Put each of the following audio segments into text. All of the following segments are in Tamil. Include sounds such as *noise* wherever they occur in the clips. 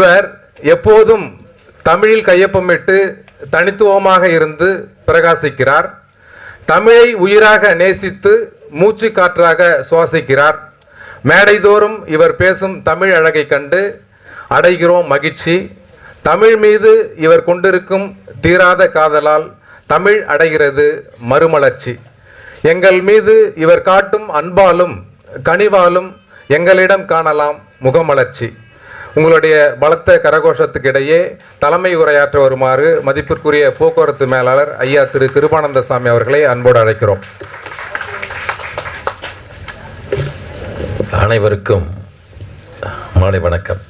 இவர் எப்போதும் தமிழில் கையொப்பமிட்டு தனித்துவமாக இருந்து பிரகாசிக்கிறார். தமிழை உயிராக நேசித்து மூச்சு காற்றாக சுவாசிக்கிறார். மேடைதோறும் இவர் பேசும் தமிழ் அழகை கண்டு அடைகிறோம் மகிழ்ச்சி. தமிழ் மீது இவர் கொண்டிருக்கும் தீராத காதலால் தமிழ் அடைகிறது மறுமலர்ச்சி. எங்கள் மீது இவர் காட்டும் அன்பாலும் கனிவாலும் எங்களிடம் காணலாம் முகமலர்ச்சி. உங்களுடைய பலத்த கரகோஷத்துக்கு இடையே தலைமை உரையாற்ற வருமாறு மதிப்பிற்குரிய போக்குவரத்து மேலாளர் ஐயா திரு கிருபானந்த சாமி அவர்களை அன்போடு அழைக்கிறோம். அனைவருக்கும் மாலை வணக்கம்.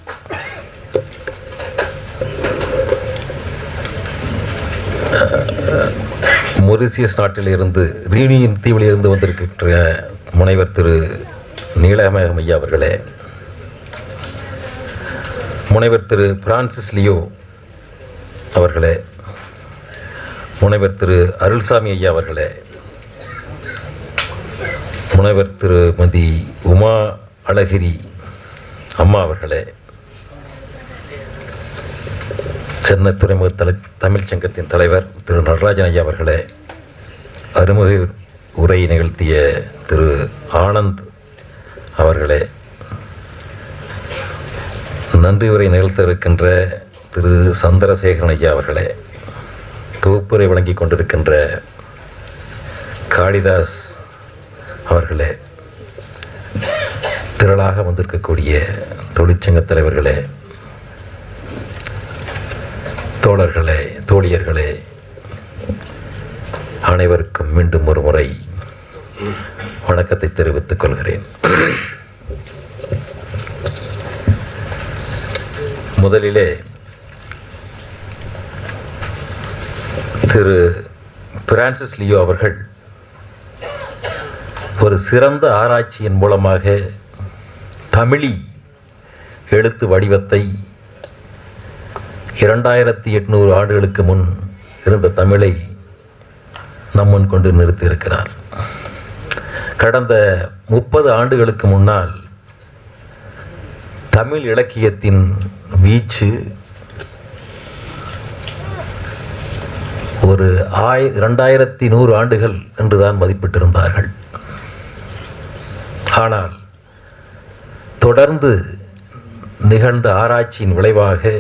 மொரிசியஸ் நாட்டில் இருந்து ரீனியின் தீவில் இருந்து வந்திருக்கின்ற முனைவர் திரு நீலமேகம் ஐயா அவர்களே முனைவர் திரு பிரான்சிஸ் லியோ அவர்களே முனைவர் திரு அருள்சாமி ஐயா அவர்களே முனைவர் திருமதி உமா அழகிரி அம்மா அவர்களே சென்னை துறைமுக தலை தமிழ் சங்கத்தின் தலைவர் திரு நடராஜன் ஐயா அவர்களே அருமுக உரை நிகழ்த்திய திரு ஆனந்த் அவர்களே நன்றி உரை நிகழ்த்த இருக்கின்ற திரு சந்திரசேகரன் ஐயா அவர்களே தொகுப்புரை வழங்கி கொண்டிருக்கின்ற காளிதாஸ் அவர்களே திரளாக வந்திருக்கக்கூடிய தொழிற்சங்க தலைவர்களே தோழர்களே தோழியர்களே அனைவருக்கும் மீண்டும் ஒரு முறை வணக்கத்தை தெரிவித்துக் கொள்கிறேன். முதலிலே திரு பிரான்சிஸ் லியோ அவர்கள் ஒரு சிறந்த ஆராய்ச்சியின் மூலமாக தமிழி எழுத்து வடிவத்தை இரண்டாயிரத்தி எட்நூறு ஆண்டுகளுக்கு முன் இருந்த தமிழை நம் முன் கொண்டு நிறுத்தியிருக்கிறார். கடந்த முப்பது ஆண்டுகளுக்கு முன்னால் தமிழ் இலக்கியத்தின் வீச்சு ஒரு ஆய் ரெண்டாயிரத்தி நூறு ஆண்டுகள் என்றுதான் மதிப்பிட்டிருந்தார்கள். ஆனால் தொடர்ந்து நிகழ்ந்த ஆராய்ச்சியின் விளைவாக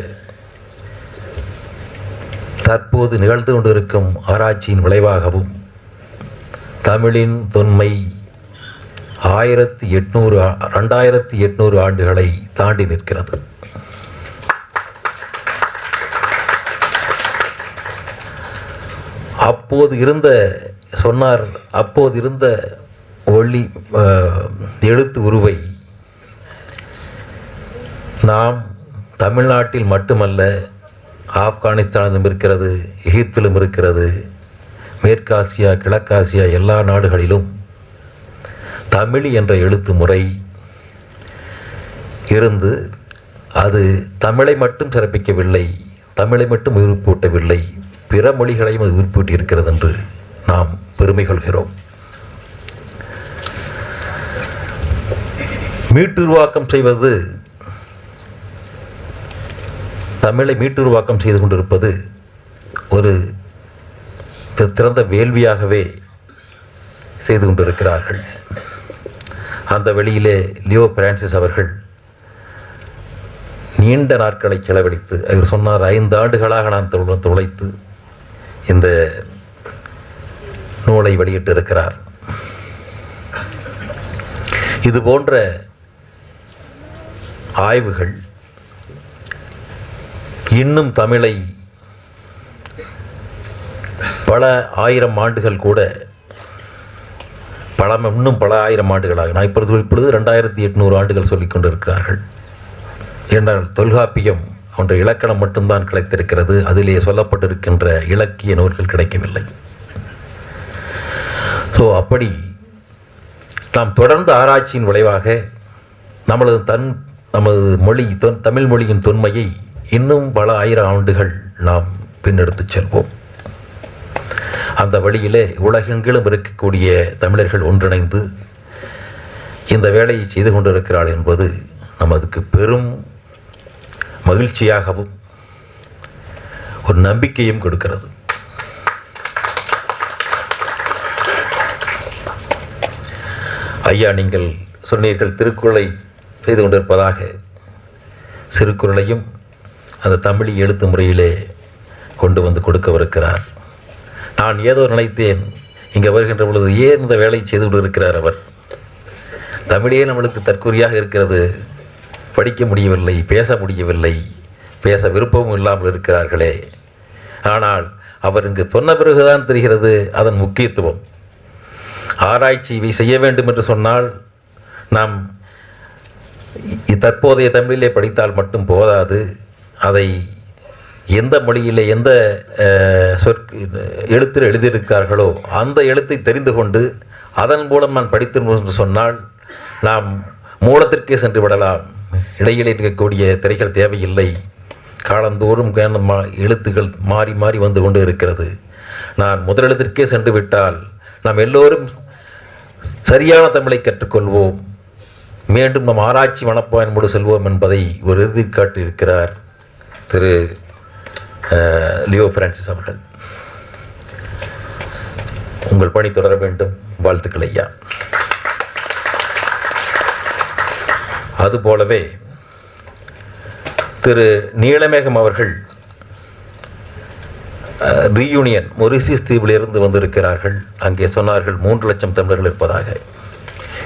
தற்போது நிகழ்ந்து கொண்டிருக்கும் ஆராய்ச்சியின் விளைவாகவும் தமிழின் தொன்மை ஆயிரத்தி எட்நூறு ரெண்டாயிரத்தி எட்நூறு ஆண்டுகளை தாண்டி நிற்கிறது. அப்போது இருந்த சொன்னார் அப்போது இருந்த ஒளி எழுத்து உருவை நாம் தமிழ்நாட்டில் மட்டுமல்ல ஆப்கானிஸ்தானிலும் இருக்கிறது எகிப்திலும் இருக்கிறது மேற்காசியா கிழக்காசியா எல்லா நாடுகளிலும் தமிழ் என்ற எழுத்து முறை இருந்து அது தமிழை மட்டும் சிறப்பிக்கவில்லை தமிழை மட்டும் உயிர்ப்பூட்டவில்லை பிற மொழிகளையும் அது உயிர்ப்பூட்டி இருக்கிறது என்று நாம் பெருமை கொள்கிறோம் மீட்டுருவாக்கம் செய்வது தமிழை மீட்டுருவாக்கம் செய்து கொண்டிருப்பது ஒரு திறந்த வேள்வியாகவே செய்து கொண்டிருக்கிறார்கள். அந்த வெளியிலே லியோ பிரான்சிஸ் அவர்கள் நீண்ட நாட்களை செலவழித்து அவர் சொன்னார் ஐந்து ஆண்டுகளாக நான் துளைத்து இந்த நூலை வெளியிட்டிருக்கிறார். இது போன்ற ஆய்வுகள் இன்னும் தமிழை பல ஆயிரம் ஆண்டுகள் கூட பல இன்னும் பல ஆயிரம் ஆண்டுகளாக. நான் இப்பொழுது இப்பொழுது ரெண்டாயிரத்தி எட்நூறு ஆண்டுகள் சொல்லிக் கொண்டிருக்கிறார்கள். என்றால் தொல்காப்பியம் போன்ற இலக்கணம் மட்டும்தான் கிடைத்திருக்கிறது. அதிலே சொல்லப்பட்டிருக்கின்ற இலக்கிய நூல்கள் கிடைக்கவில்லை. ஸோ அப்படி நாம் தொடர்ந்து ஆராய்ச்சியின் விளைவாக நமது தன் நமது மொழி தொன் தமிழ் மொழியின் தொன்மையை இன்னும் பல ஆயிரம் ஆண்டுகள் நாம் பின்னெடுத்துச் செல்வோம். அந்த வழியிலே உலகெங்கிலும் இருக்கக்கூடிய தமிழர்கள் ஒன்றிணைந்து இந்த வேலையை செய்து கொண்டிருக்கிறாள் என்பது நமதுக்கு பெரும் மகிழ்ச்சியாகவும் ஒரு நம்பிக்கையும் கொடுக்கிறது. ஐயா நீங்கள் சொன்னீர்கள் திருக்குறளை செய்து கொண்டிருப்பதாக. சிறுக்குறளையும் அந்த தமிழ் எழுத்து முறையிலே கொண்டு வந்து கொடுக்கவிருக்கிறார். நான் ஏதோ நினைத்தேன். இங்கே வருகின்ற பொழுது ஏன் இந்த வேலை செய்து கொண்டிருக்கிறார் அவர்? தமிழே நம்மளுக்கு தற்கொலையாக இருக்கிறது. படிக்க முடியவில்லை பேச முடியவில்லை. பேச விருப்பமும் இல்லாமல் இருக்கிறார்களே. ஆனால் அவர் இங்கு சொன்ன பிறகுதான் தெரிகிறது அதன் முக்கியத்துவம். ஆராய்ச்சி இவை செய்ய வேண்டும் என்று சொன்னால் நாம் தற்போதைய தமிழிலே படித்தால் மட்டும் போதாது. அதை எந்த மொழியில் எந்த சொற் எழுத்தில் எழுதியிருக்கிறார்களோ அந்த எழுத்தை தெரிந்து கொண்டு அதன் மூலம் நான் படித்திருந்தோம் என்று சொன்னால் நாம் மூலத்திற்கே சென்று விடலாம். இடையிலே இருக்கக்கூடிய திரைகள் தேவையில்லை. காலந்தோறும் கேன- மா- எழுத்துக்கள் மாறி மாறி வந்து கொண்டு இருக்கிறது. நான் முதலெழுத்திற்கே சென்று விட்டால் நாம் எல்லோரும் சரியான தமிழை கற்றுக்கொள்வோம். மீண்டும் நம் ஆராய்ச்சி மனப்பான்மோடு செல்வோம் என்பதை ஒரு எழுதி காட்டியிருக்கிறார் திரு லியோ பிரான்சிஸ் அவர்கள். உங்கள் பணி தொடர வேண்டும். வாழ்த்துக்கள் ஐயா. அதுபோலவே திரு நீலமேகம் அவர்கள் ரீயூனியன் மொரிசியஸ் தீவிலிருந்து வந்திருக்கிறார்கள். அங்கே சொன்னார்கள் மூன்று லட்சம் தமிழர்கள் இருப்பதாக.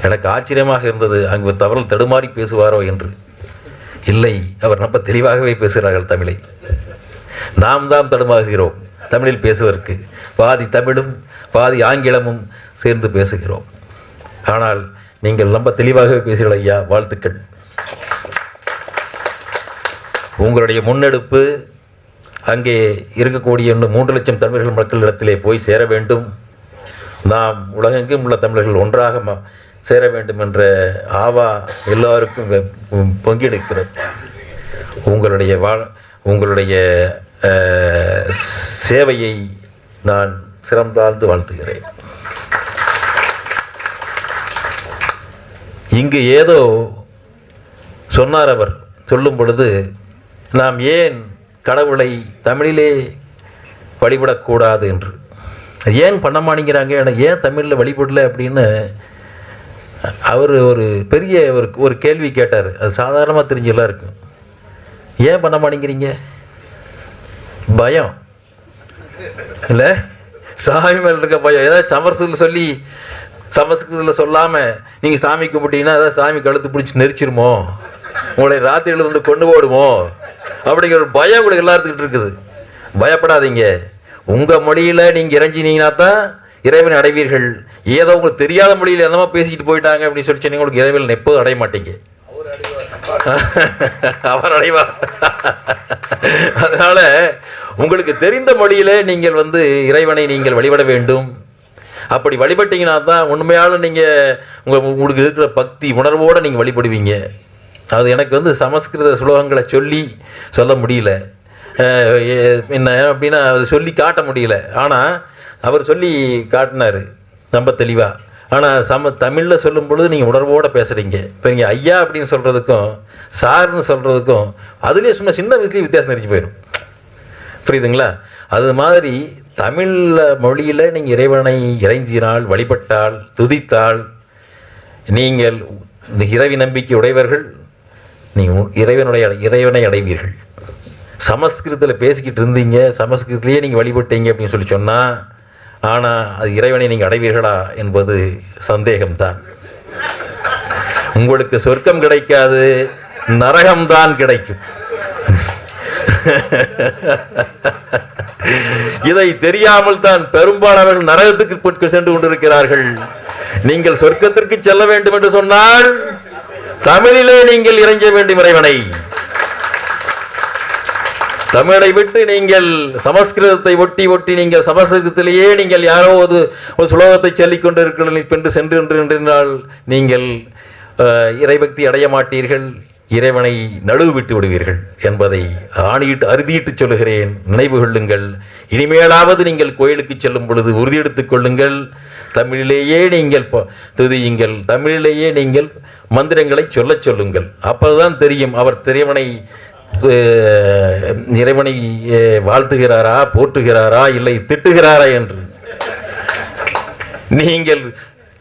எனக்கு ஆச்சரியமாக இருந்தது அங்கு தவறல் தடுமாறி பேசுவாரோ என்று. இல்லை அவர் ரொம்ப தெளிவாகவே பேசுகிறார்கள் தமிழை. நாம் தான் தடுமாறுகிறோம் தமிழில் பேசுவதற்கு. பாதி தமிழும் பாதி ஆங்கிலமும் சேர்ந்து பேசுகிறோம். ஆனால் நீங்கள் ரொம்ப தெளிவாகவே பேசுகிறீர்கள் ஐயா வாழ்த்துக்கள். உங்களுடைய முன்னெடுப்பு அங்கே இருக்கக்கூடிய இன்னும் மூன்று லட்சம் தமிழர்கள் மக்களிடத்திலே போய் சேர வேண்டும். நாம் உலகெங்கும் உள்ள தமிழர்கள் ஒன்றாக சேர வேண்டும் என்ற ஆவா எல்லாருக்கும் வெ- பொங்கிடுக்கிறது. உங்களுடைய வா உங்களுடைய சேவையை நான் சிறந்தாழ்ந்து வாழ்த்துகிறேன். இங்கு ஏதோ சொன்னார் அவர் சொல்லும் பொழுது நாம் ஏன் கடவுளை தமிழிலே வழிபடக்கூடாது என்று. ஏன் பண்ண மாட்டேங்கிறாங்க? எனக்கு ஏன் தமிழில் வழிபடல அப்படின்னு அவர் ஒரு பெரிய ஒரு ஒரு கேள்வி கேட்டார். அது சாதாரணமாக தெரிஞ்செல்லாம் இருக்கும் ஏன் பண்ண மாட்டேங்கிறீங்க? பயம். இல்லை? சாமி மேலே இருக்க பயம். ஏதாவது சமரசத்தில் சொல்லி சமஸ்கிருதத்தில் சொல்லாமல் நீங்கள் சாமி கும்பிட்டீங்கன்னா ஏதாவது சாமி கழுத்து பிடிச்சி நெரிச்சிருமோ? உங்களை ராத்திரியில் வந்து கொண்டு போடுமோ? அப்படிங்கிற ஒரு பயம் கூட எல்லாத்துக்கிட்டு இருக்குது. பயப்படாதீங்க. உங்கள் மொழியில் நீங்கள் இறைஞ்சினீங்கன்னா தான் இறைவன் அடைவீர்கள். ஏதோ உங்களுக்கு தெரியாத மொழியில் என்னமோ பேசிக்கிட்டு போயிட்டாங்க அப்படின்னு சொல்லி சொன்னீங்க உங்களுக்கு இறைவன் எப்போதும் அடைய மாட்டீங்க. *laughs* அவர் அடைவார் அதனால உங்களுக்கு தெரிந்த மொழியில நீங்கள் வந்து இறைவனை நீங்கள் வழிபட வேண்டும். அப்படி வழிபட்டீங்கன்னா தான் உண்மையால நீங்க உங்க உங்களுக்கு இருக்கிற பக்தி உணர்வோட நீங்க வழிபடுவீங்க. அது எனக்கு வந்து சமஸ்கிருத சுலோகங்களை சொல்லி சொல்ல முடியல. என்ன அப்படின்னா அதை சொல்லி காட்ட முடியல. ஆனால் அவர் சொல்லி காட்டினாரு ரொம்ப தெளிவாக ஆனால் சம தமிழில் சொல்லும் பொழுது நீங்கள் உணர்வோடு பேசுகிறீங்க இப்போ நீங்கள் ஐயா அப்படின்னு சொல்கிறதுக்கும் சார்னு சொல்கிறதுக்கும் அதுலேயே சும்மா சின்ன வயசுலேயே வித்தியாசம் தெரிஞ்சு போயிடும் புரியுதுங்களா? அது மாதிரி தமிழ் மொழியில் நீங்கள் இறைவனை இறைஞ்சினால் வழிபட்டால் துதித்தால் நீங்கள் இந்த இறைவி நம்பிக்கை உடையவர்கள் நீங்கள் இறைவனுடைய இறைவனை அடைவீர்கள். சமஸ்கிருதத்தில் பேசிக்கிட்டு இருந்தீங்க சமஸ்கிருதத்துலேயே நீங்கள் வழிபட்டீங்க அப்படின்னு சொல்லி சொன்னால் ஆனால் அது இறைவனை நீங்கள் அடைவீர்களா என்பது சந்தேகம்தான். உங்களுக்கு சொர்க்கம் கிடைக்காது நரகம்தான் கிடைக்கும். இதை தெரியாமல் தான் பெரும்பாலானவர்கள் நரகத்துக்கு சென்று கொண்டிருக்கிறார்கள். நீங்கள் சொர்க்கத்திற்கு செல்ல வேண்டும் என்று சொன்னால் தமிழிலே நீங்கள் இறைஞ்ச வேண்டும் இறைவனை. தமிழை விட்டு நீங்கள் சமஸ்கிருதத்தை ஒட்டி ஒட்டி நீங்கள் சமஸ்கிருதத்திலேயே நீங்கள் யாரோ ஒரு ஒரு சுலோகத்தை சொல்லிக் கொண்டு இருக்கிறீர்கள் என்று சென்று என்று என்றால் நீங்கள் இறைபக்தி அடைய மாட்டீர்கள் இறைவனை நழுவு விட்டு விடுவீர்கள் என்பதை ஆணையிட்டு அறுதியிட்டு சொல்லுகிறேன். நினைவு கொள்ளுங்கள். இனிமேலாவது நீங்கள் கோயிலுக்கு செல்லும் பொழுது உறுதியெடுத்துக் கொள்ளுங்கள். தமிழிலேயே நீங்கள் துதியுங்கள். தமிழிலேயே நீங்கள் மந்திரங்களை சொல்லச் சொல்லுங்கள். அப்போதுதான் தெரியும் அவர் திரைவனை இறைவனை வாழ்த்துகிறாரா போற்றுகிறாரா இல்லை திட்டுகிறாரா என்று. நீங்கள்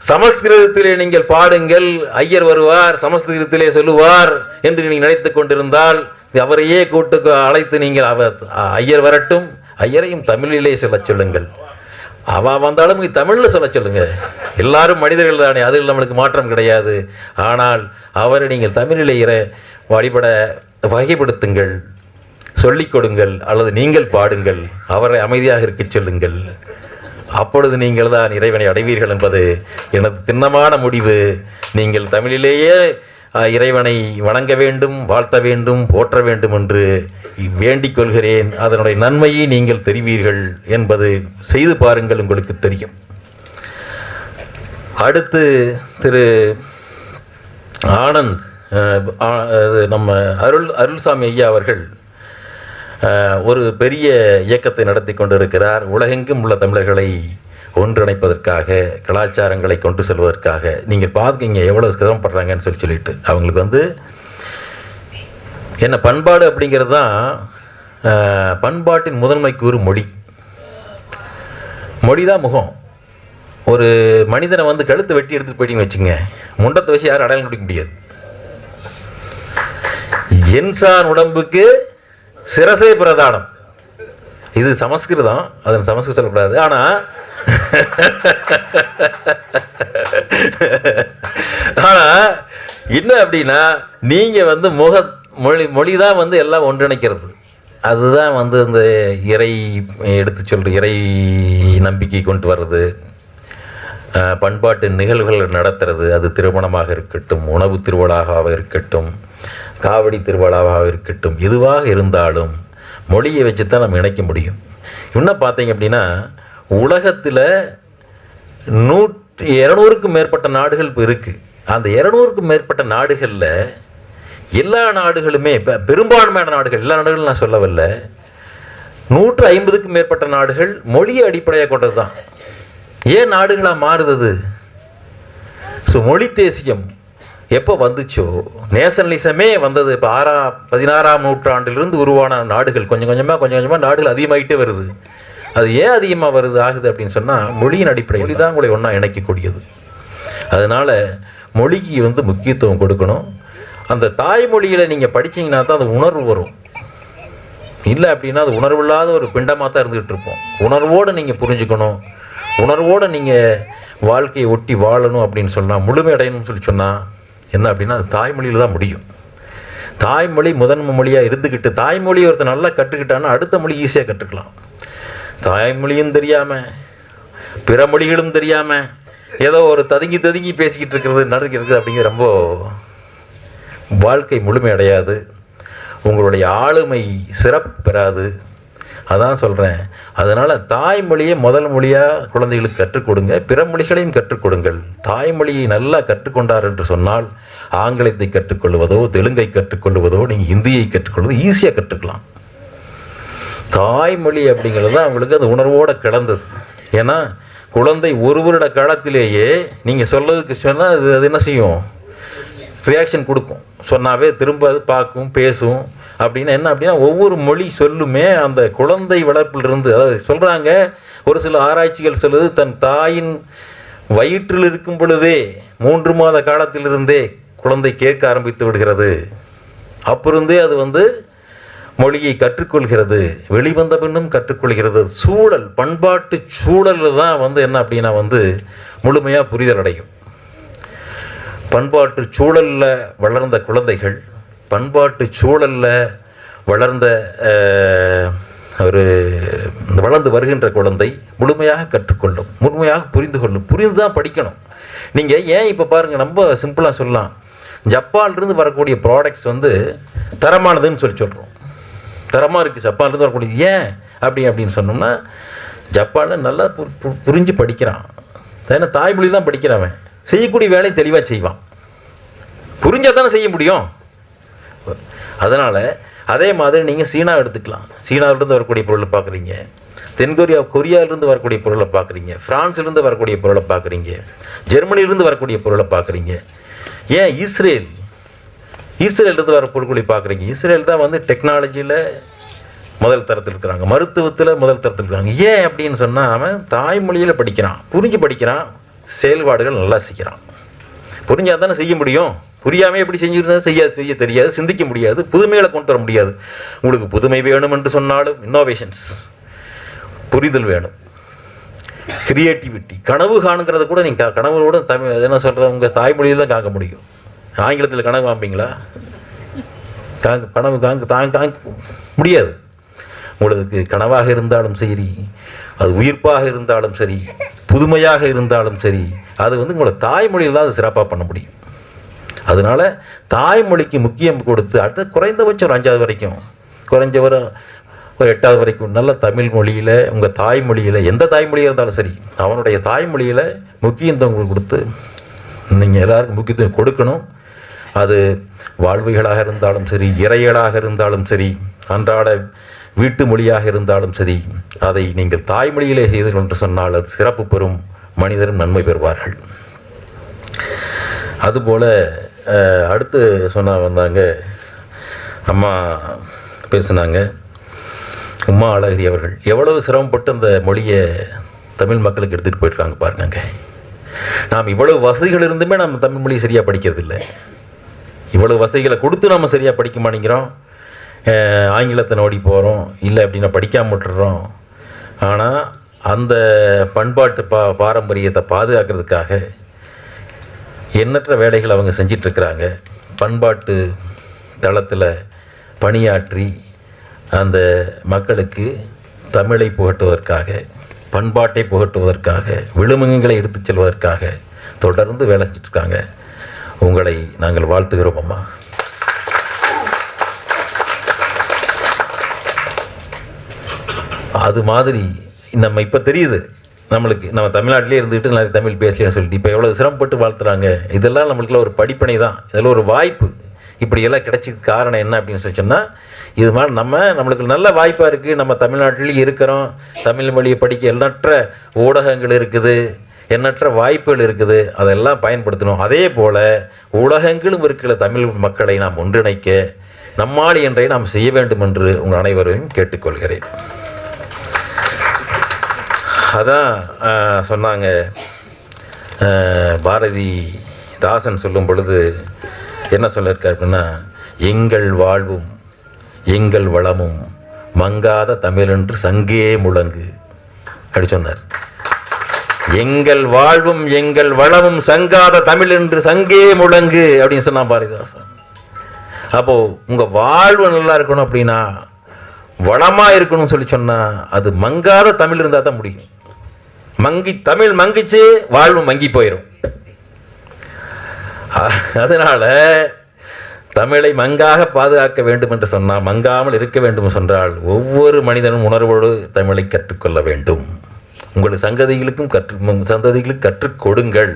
சமஸ்கிருதத்திலே நீங்கள் பாடுங்கள் ஐயர் வருவார் சமஸ்கிருதத்திலே சொல்லுவார் என்று நீங்கள் நினைத்துக் கொண்டிருந்தால் அவரையே கூட்டு அழைத்து நீங்கள் அவர் ஐயர் வரட்டும் ஐயரையும் தமிழிலே சொல்ல சொல்லுங்கள். அவ வந்தாலும் தமிழில் தமிழ்ல சொல்ல சொல்லுங்க. எல்லாரும் மனிதர்கள் தானே அதில் நம்மளுக்கு மாற்றம் கிடையாது. ஆனால் அவரை நீங்கள் தமிழிலே இற வழிபட வகைப்படுத்துங்கள் சொல்லிக் கொடுங்கள் அல்லது நீங்கள் பாடுங்கள் அவரை அமைதியாக இருக்கச் சொல்லுங்கள். அப்பொழுது நீங்கள் தான் இறைவனை அடைவீர்கள் என்பது எனது திண்ணமான முடிவு. நீங்கள் தமிழிலேயே இறைவனை வணங்க வேண்டும் வாழ்த்த வேண்டும் போற்ற வேண்டும் என்று வேண்டிக் கொள்கிறேன். அதனுடைய நன்மையை நீங்கள் தெரிவீர்கள் என்பது செய்து பாருங்கள் உங்களுக்கு தெரியும். அடுத்து திரு ஆனந்த். நம்ம அருள் அருள்சாமி ஐயா அவர்கள் ஒரு பெரிய இயக்கத்தை நடத்தி கொண்டிருக்கிறார். உலகெங்கும் உள்ள தமிழர்களை ஒன்றிணைப்பதற்காக கலாச்சாரங்களை கொண்டு செல்வதற்காக. நீங்கள் பார்த்துக்கிங்க எவ்வளோ சிரமப்படுறாங்கன்னு சொல்லி சொல்லிட்டு. அவங்களுக்கு வந்து என்ன பண்பாடு அப்படிங்கிறது தான் பண்பாட்டின் முதன்மை கூறு மொழி. மொழி தான் முகம். ஒரு மனிதனை வந்து கழுத்தை வெட்டி எடுத்துகிட்டு போயிட்டீங்கன்னு வச்சுங்க முண்டத்தை வச்சு யாரும் அடையாளம் கொடுக்க முடியாது. இன்சான் உடம்புக்கு சிரசே பிரதானம். இது சமஸ்கிருதம் அதன் சமஸ்கிருதம் சொல்லக்கூடாது. ஆனால் ஆனால் என்ன அப்படின்னா நீங்கள் வந்து முக மொழி மொழி தான் வந்து எல்லாம் ஒன்றிணைக்கிறது. அதுதான் வந்து இந்த இறை எடுத்து சொல்கிற இறை நம்பிக்கை கொண்டு வர்றது. பண்பாட்டு நிகழ்வுகள் நடத்துறது. அது திருமணமாக இருக்கட்டும் உணவு திருவிழாவாக இருக்கட்டும் காவடி திருவிழாவாக இருக்கட்டும் எதுவாக இருந்தாலும் மொழியை வச்சு தான் நம்ம இணைக்க முடியும். இன்னும் பார்த்தீங்க அப்படின்னா உலகத்தில் நூற்றி இரநூறுக்கும் மேற்பட்ட நாடுகள் இப்போ இருக்குது அந்த இரநூறுக்கும் மேற்பட்ட நாடுகளில் எல்லா நாடுகளுமே இப்போ பெரும்பான்மையான நாடுகள் எல்லா நாடுகளும் நான் சொல்ல வரல நூற்று ஐம்பதுக்கும் மேற்பட்ட நாடுகள் மொழியை அடிப்படையாக கொண்டது தான் ஏன் நாடுகளாக மாறுது ஸோ மொழி தேசியம் எப்போ வந்துச்சோ? நேஷனலிசமே வந்தது. இப்போ ஆறா பதினாறாம் நூற்றாண்டிலிருந்து உருவான நாடுகள். கொஞ்சம் கொஞ்சமாக கொஞ்சம் கொஞ்சமாக நாடுகள் அதிகமாகிட்டே வருது. அது ஏன் அதிகமாக வருது ஆகுது அப்படின்னு சொன்னால் மொழியின் அடிப்படையில் மொழி தான். உங்களை ஒன்றா இணைக்கக்கூடியது. அதனால் மொழிக்கு வந்து முக்கியத்துவம் கொடுக்கணும். அந்த தாய்மொழியில் நீங்கள் படிச்சீங்கன்னா தான் அது உணர்வு வரும். இல்லை அப்படின்னா அது உணர்வில்லாத ஒரு பிண்டமாக தான் இருந்துகிட்டு இருப்போம். உணர்வோடு நீங்கள் புரிஞ்சுக்கணும். உணர்வோடு நீங்கள் வாழ்க்கையை ஒட்டி வாழணும் அப்படின்னு சொன்னால் முழுமை அடையணும்னு சொல்லி சொன்னால் என்ன அப்படின்னா அது தாய்மொழியில் தான் முடியும். தாய்மொழி முதன்மை மொழியாக இருந்துக்கிட்டு தாய்மொழி ஒருத்தர் நல்லா கற்றுக்கிட்டான்னா அடுத்த மொழி ஈஸியாக கற்றுக்கலாம். தாய்மொழியும் தெரியாமல் பிற மொழிகளும் தெரியாமல் ஏதோ ஒரு ததுங்கி ததுங்கி பேசிக்கிட்டு இருக்கிறது நடந்துக்கிட்டு அப்படிங்கிறது ரொம்ப வாழ்க்கை முழுமை அடையாது. உங்களுடைய ஆளுமை சிறப்பு பெறாது. அதான் சொல்கிறேன் அதனால் தாய்மொழியை முதல் மொழியாக குழந்தைகளுக்கு கற்றுக் கொடுங்க பிற மொழிகளையும் கற்றுக் கொடுங்கள். தாய்மொழியை நல்லா கற்றுக்கொண்டார் என்று சொன்னால் ஆங்கிலத்தை கற்றுக்கொள்வதோ தெலுங்கை கற்றுக்கொள்வதோ நீங்கள் இந்தியை கற்றுக்கொள்வதோ ஈஸியாக கற்றுக்கலாம். தாய்மொழி அப்படிங்கிறது தான் அவங்களுக்கு அது உணர்வோடு கிடந்தது ஏன்னா குழந்தை ஒரு வருட காலத்திலேயே நீங்கள் சொல்றதுக்கு சொன்னால் அது அது என்ன செய்யும்? ரியாக்ஷன் கொடுக்கும். சொன்னாவே திரும்ப அது பார்க்கும் பேசும். அப்படின்னா என்ன அப்படின்னா ஒவ்வொரு மொழி சொல்லுமே அந்த குழந்தை வளர்ப்பிலிருந்து அதாவது சொல்கிறாங்க ஒரு சில ஆராய்ச்சிகள் சொல்லுது தன் தாயின் வயிற்றில் இருக்கும் பொழுதே மூன்று மாத காலத்திலிருந்தே குழந்தை கேட்க ஆரம்பித்து விடுகிறது. அப்பிருந்தே அது வந்து மொழியை கற்றுக்கொள்கிறது. வெளிவந்த பின்னும் கற்றுக்கொள்கிறது. சூழல் பண்பாட்டு சூழலில் தான் வந்து என்ன அப்படின்னா வந்து முழுமையாக புரிதல் அடையும். பண்பாட்டு சூழலில் வளர்ந்த குழந்தைகள் பண்பாட்டு சூழலில் வளர்ந்த ஒரு வளர்ந்து வருகின்ற குழந்தை முழுமையாக கற்றுக்கொள்ளும் முழுமையாக புரிந்து கொள்ளும் புரிந்து தான் படிக்கணும். நீங்கள் ஏன் இப்போ பாருங்கள் ரொம்ப சிம்பிளாக சொல்லலாம். ஜப்பான்லேருந்து வரக்கூடிய ப்ராடக்ட்ஸ் வந்து தரமானதுன்னு சொல்லி சொல்கிறோம் தரமாக இருக்குது ஜப்பான்லேருந்து வரக்கூடிய ஏன் அப்படி அப்படின்னு சொன்னோம்னா ஜப்பானில் நல்லா பு- புரிஞ்சு படிக்கிறான். ஏன்னா தாய்மொழி தான் படிக்கிறவன். செய்யக்கூடிய வேலையை தெளிவாக செய்வான். புரிஞ்சால் தானே செய்ய முடியும். அதனால் அதே மாதிரி நீங்கள் சீனா எடுத்துக்கலாம். சீனாவிலிருந்து வரக்கூடிய பொருளை பார்க்குறீங்க. தென்கொரியா கொரியாவிலிருந்து வரக்கூடிய பொருளை பார்க்குறீங்க. ஃப்ரான்ஸ்லேருந்து வரக்கூடிய பொருளை பார்க்குறீங்க. ஜெர்மனிலிருந்து வரக்கூடிய பொருளை பார்க்குறீங்க. ஏன் இஸ்ரேல்? இஸ்ரேலிருந்து வர பொருட்களை பார்க்குறீங்க. இஸ்ரேல் தான் வந்து டெக்னாலஜியில் முதல் தரத்தில் இருக்கிறாங்க. மருத்துவத்தில் முதல் தரத்தில் இருக்கிறாங்க. ஏன் அப்படின்னு சொன்னால் அவன் தாய்மொழியில் படிக்கிறான். புரிஞ்சு படிக்கிறான். செயல்பாடுகள் நல்லா செய்கிறான் புரிஞ்சால் தானே செய்ய முடியும்? புரியாமல் எப்படி செஞ்சுருந்தா செய்ய செய்ய தெரியாது சிந்திக்க முடியாது புதுமைகளை கொண்டு வர முடியாது. உங்களுக்கு புதுமை வேணும் என்று சொன்னாலும் இன்னோவேஷன்ஸ் புரிதல் வேணும். கிரியேட்டிவிட்டி கனவு காணுங்கிறத கூட நீங்கள் கனவுகளோட தமிழ் என்ன சொல்கிற உங்கள் தாய்மொழியில் தான் காக்க முடியும். ஆங்கிலத்தில் கனவு காமிப்பீங்களா காங்க கனவு காங்க தாங்க காங்க முடியாது. உங்களுக்கு கனவாக இருந்தாலும் சரி அது உயிர்ப்பாக இருந்தாலும் சரி புதுமையாக இருந்தாலும் சரி அது வந்து உங்களோட தாய்மொழியில் தான் அது சிறப்பாக பண்ண முடியும். அதனால தாய்மொழிக்கு முக்கியம் கொடுத்து அடுத்த குறைந்தபட்சம் ஒரு அஞ்சாவது வரைக்கும் குறைஞ்சவரும் ஒரு ஒரு எட்டாவது வரைக்கும் நல்ல தமிழ் மொழியில் உங்கள் தாய்மொழியில் எந்த தாய்மொழியாக இருந்தாலும் சரி அவனுடைய தாய்மொழியில் முக்கியத்துவம் கொடுத்து நீங்கள் எல்லாருக்கும் முக்கியத்துவம் கொடுக்கணும். அது வாழ்வுகளாக இருந்தாலும் சரி இறையலாக இருந்தாலும் சரி அன்றாட வீட்டு மொழியாக இருந்தாலும் சரி அதை நீங்கள் தாய்மொழியிலே செய்தீர்கள் என்று சொன்னால் அது சிறப்பு பெறும் மனிதரும் நன்மை பெறுவார்கள். அதுபோல் அடுத்து சொன்ன வந்தாங்க அம்மா பேசுனாங்க உமா அழகிரி அவர்கள் எவ்வளவு சிரமப்பட்டு அந்த மொழியை தமிழ் மக்களுக்கு எடுத்துகிட்டு போயிட்டுருக்காங்க பாருங்க நாம் இவ்வளவு வசதிகள் இருந்துமே நம்ம தமிழ் மொழியை சரியாக படிக்கிறதில்ல. இவ்வளவு வசதிகளை கொடுத்து நம்ம சரியாக படிக்க மாட்டேங்கிறோம். ஆங்கிலத்தை நோடி போகிறோம் இல்லை அப்படின்னா படிக்காம விட்டுறோம். ஆனால் அந்த பண்பாட்டு பா பாரம்பரியத்தை பாதுகாக்கிறதுக்காக எண்ணற்ற வேலைகள் அவங்க செஞ்சிட்ருக்கிறாங்க. பண்பாட்டு தளத்தில் பணியாற்றி அந்த மக்களுக்கு தமிழை புகட்டுவதற்காக பண்பாட்டை புகட்டுவதற்காக விழுமுகங்களை எடுத்துச் செல்வதற்காக தொடர்ந்து வேலை செஞ்சுட்ருக்காங்க. உங்களை நாங்கள் வாழ்த்துகிறோம் அம்மா. அது மாதிரி நம்ம இப்போ தெரியுது. நம்மளுக்கு நம்ம தமிழ்நாட்டிலே இருந்துக்கிட்டு நிறைய தமிழ் பேசலன்னு சொல்லிட்டு இப்போ எவ்வளோ சிரமப்பட்டு வாழ்த்துறாங்க. இதெல்லாம் நம்மளுக்குள்ள ஒரு படிப்பினை தான். இதில் ஒரு வாய்ப்பு. இப்படியெல்லாம் கிடைச்சிக்கு கிடைச்சதுக்கு காரணம் என்ன அப்படின்னு சொல்லி சொன்னால் இது மாதிரி நம்ம நம்மளுக்கு நல்ல வாய்ப்பாக இருக்குது நம்ம தமிழ்நாட்டிலையும் இருக்கிறோம். தமிழ் மொழியை படிக்க எண்ணற்ற ஊடகங்கள் இருக்குது. எண்ணற்ற வாய்ப்புகள் இருக்குது. அதெல்லாம் பயன்படுத்தணும். அதே போல் ஊடகங்களும் இருக்கிற தமிழ் மக்களை நாம் ஒன்றிணைக்க நம்மால் என்றை நாம் செய்ய வேண்டும் என்று உங்கள் அனைவரையும் கேட்டுக்கொள்கிறேன். அதான் சொன்னாங்க. பாரதி தாசன் சொல்லும் பொழுது என்ன சொல்லியிருக்கார் அப்படின்னா எங்கள் வாழ்வும் எங்கள் வளமும் மங்காத தமிழென்று சங்கே முழங்கு. அப்படி சொன்னார். எங்கள் வாழ்வும் எங்கள் வளமும் சங்காத தமிழ் என்று சங்கே முழங்கு. அப்படின்னு சொன்னான் பாரதிதாசன். அப்போ உங்க வாழ்வு நல்லா இருக்கணும் அப்படின்னா வளமா இருக்கணும்னு சொல்லி சொன்னா அது மங்காத தமிழ் இருந்தால் தான் முடியும். மங்கி தமிழ் மங்கிச்சு வாழ்வு மங்கி போயிடும் அதனால் அதனால தமிழை மங்காக பாதுகாக்க வேண்டும் என்று சொன்னால் மங்காமல் இருக்க வேண்டும் சொன்னால் ஒவ்வொரு மனிதனும் உணர்வோடு தமிழை கற்றுக்கொள்ள வேண்டும். உங்கள் சங்கதிகளுக்கும் கற்று உங்கள் சந்ததிகளுக்கு கற்றுக் கொடுங்கள்.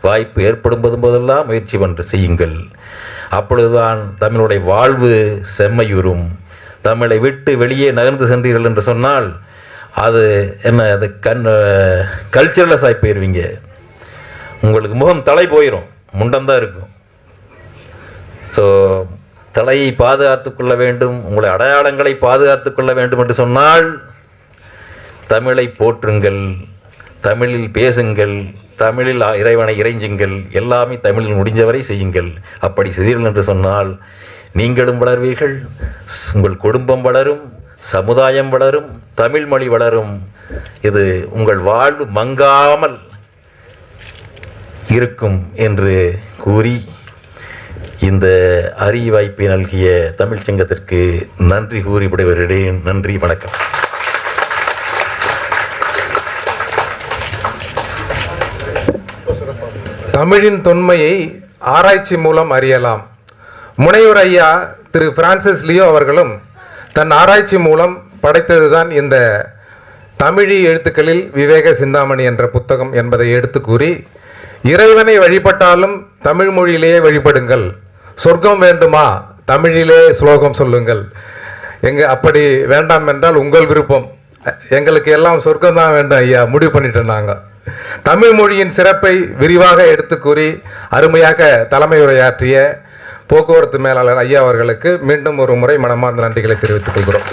வாய்ப்பு ஏற்படும் போதெல்லாம் முயற்சி ஒன்று செய்யுங்கள். அப்பொழுதுதான் தமிழுடைய வாழ்வு செம்மையுறும். தமிழை விட்டு வெளியே நகர்ந்து சென்றீர்கள் என்று சொன்னால் அது என்ன அது கண் கல்ச்சரலஸ் ஆகி போயிடுவீங்க உங்களுக்கு முகம் தலை போயிடும் முண்டந்தான் இருக்கும். ஸோ தலையை பாதுகாத்து கொள்ள வேண்டும் உங்களை அடையாளங்களை பாதுகாத்து கொள்ள வேண்டும் என்று சொன்னால் தமிழை போற்றுங்கள் தமிழில் பேசுங்கள் தமிழில் இறைவனை இறைஞ்சுங்கள் எல்லாமே தமிழில் முடிஞ்சவரை செய்யுங்கள். அப்படி செய்தீர்கள் என்று சொன்னால் நீங்களும் வளர்வீர்கள் உங்கள் குடும்பம் வளரும் சமுதாயம் வளரும் தமிழ் மொழி வளரும். இது உங்கள் வாழ்வு மங்காமல் இருக்கும் என்று கூறி இந்த அரிய வாய்ப்பை நல்கிய தமிழ்ச்சங்கத்திற்கு நன்றி கூறி விடுவரிடையே நன்றி வணக்கம். தமிழின் தொன்மையை ஆராய்ச்சி மூலம் அறியலாம். முனைவர் ஐயா திரு பிரான்சிஸ் லியோ அவர்களும் தன் ஆராய்ச்சி மூலம் படைத்ததுதான் இந்த தமிழி எழுத்துக்களில் விவேக சிந்தாமணி என்ற புத்தகம் என்பதை எடுத்து கூறி இறைவனை வழிபட்டாலும் தமிழ் மொழியிலேயே வழிபடுங்கள். சொர்க்கம் வேண்டுமா? தமிழிலே ஸ்லோகம் சொல்லுங்கள். எங்க அப்படி வேண்டாம் என்றால் உங்கள் விருப்பம். எங்களுக்கு எல்லாம் சொர்க்கம் தான் வேண்டும் ஐயா. முடிவு பண்ணிட்டோம் நாங்கள் தமிழ் மொழியின் சிறப்பை விரிவாக எடுத்து கூறி அருமையாக தலைமை உரையாற்றிய போக்குவரத்து மேலாளர் ஐயா அவர்களுக்கு மீண்டும் ஒரு முறை மனமார்ந்த நன்றிகளை தெரிவித்துக் கொள்கிறோம்.